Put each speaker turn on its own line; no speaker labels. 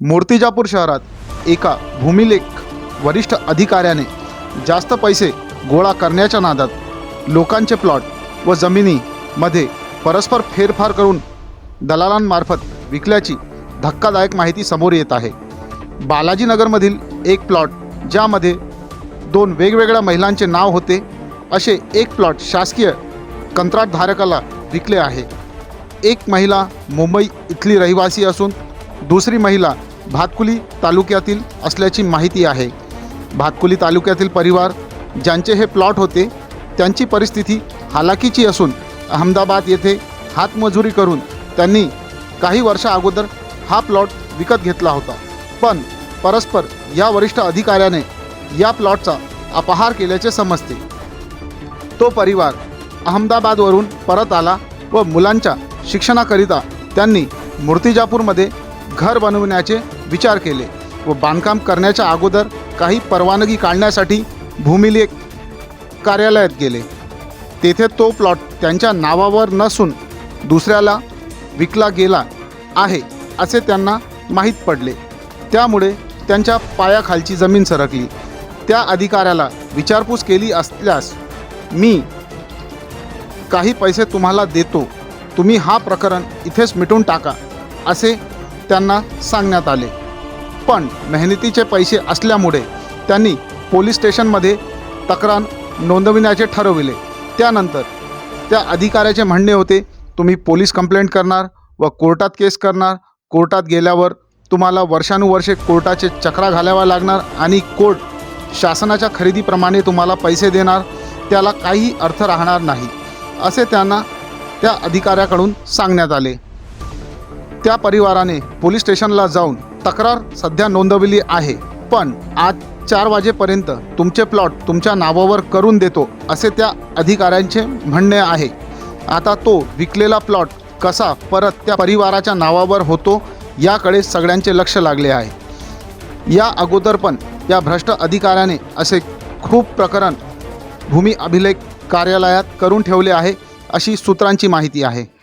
मूर्तिजापूर शहरात एका भूमिलेख वरिष्ठ अधिकाऱ्याने जास्त पैसे गोळा करण्याच्या नादात लोकांचे प्लॉट व जमिनीमध्ये परस्पर फेरफार करून दलालांमार्फत विकल्याची धक्कादायक माहिती समोर येत आहे. बालाजीनगरमधील एक प्लॉट ज्यामध्ये दोन वेगवेगळ्या महिलांचे नाव होते असे एक प्लॉट शासकीय कंत्राटधारकाला विकले आहे. एक महिला मुंबई इथली रहिवासी असून दुसरी महिला भातकुली तालुक्यातील असल्याची माहिती आहे. भातकुली तालुक्यातील परिवार ज्यांचे हे प्लॉट होते त्यांची परिस्थिती हालाकीची असून अहमदाबाद येथे हातमजुरी करून त्यांनी काही वर्षा अगोदर हा प्लॉट विकत घेतला होता. पण परस्पर या वरिष्ठ अधिकाऱ्याने या प्लॉटचा अपहार केल्याचे समजते. तो परिवार अहमदाबादवरून परत आला व मुलांच्या शिक्षणाकरिता त्यांनी मूर्तिजापूरमध्ये घर बनवण्याचे विचार केले व बांधकाम करण्याच्या अगोदर काही परवानगी काढण्यासाठी भूमिलेख कार्यालयात गेले. तेथे तो प्लॉट त्यांच्या नावावर नसून दुसऱ्याला विकला गेला आहे असे त्यांना माहीत पडले. त्यामुळे त्यांच्या पायाखालची जमीन सरकली. त्या अधिकाऱ्याला विचारपूस केली असल्यास मी काही पैसे तुम्हाला देतो. तुम्ही हा प्रकरण इथेच मिटून टाका असे त्यांना सांगण्यात आले. पण मेहनतीचे पैसे असल्यामुळे त्यांनी पोलीस स्टेशनमध्ये तक्रार नोंदविण्याचे ठरविले. त्यानंतर त्या अधिकाऱ्याचे म्हणणे होते तुम्ही पोलीस कंप्लेंट करणार व कोर्टात केस करणार. कोर्टात गेल्यावर तुम्हाला वर्षानुवर्षे कोर्टाचे चक्रा घालाव्या लागणार आणि कोर्ट शासनाच्या खरेदीप्रमाणे तुम्हाला पैसे देणार. त्याला काही अर्थ राहणार नाही असे त्यांना त्या अधिकाऱ्याकडून सांगण्यात आले. त्या परिवाराने पोलीस स्टेशनला जाऊन तक्रार सध्या नोंदवली आहे. पण आज चार वाजेपर्यंत तुमचे प्लॉट तुमच्या नावावर करून देतो असे त्या अधिकाऱ्यांचे म्हणणे आहे. आता तो विकलेला प्लॉट कसा परत त्या परिवाराच्या नावावर होतो याकडे सगळ्यांचे लक्ष लागले आहे. या अगोदर पण या भ्रष्ट अधिकाऱ्याने असे खूप प्रकरण भूमी अभिलेख कार्यालयात करून ठेवले आहे अशी सूत्रांची माहिती आहे.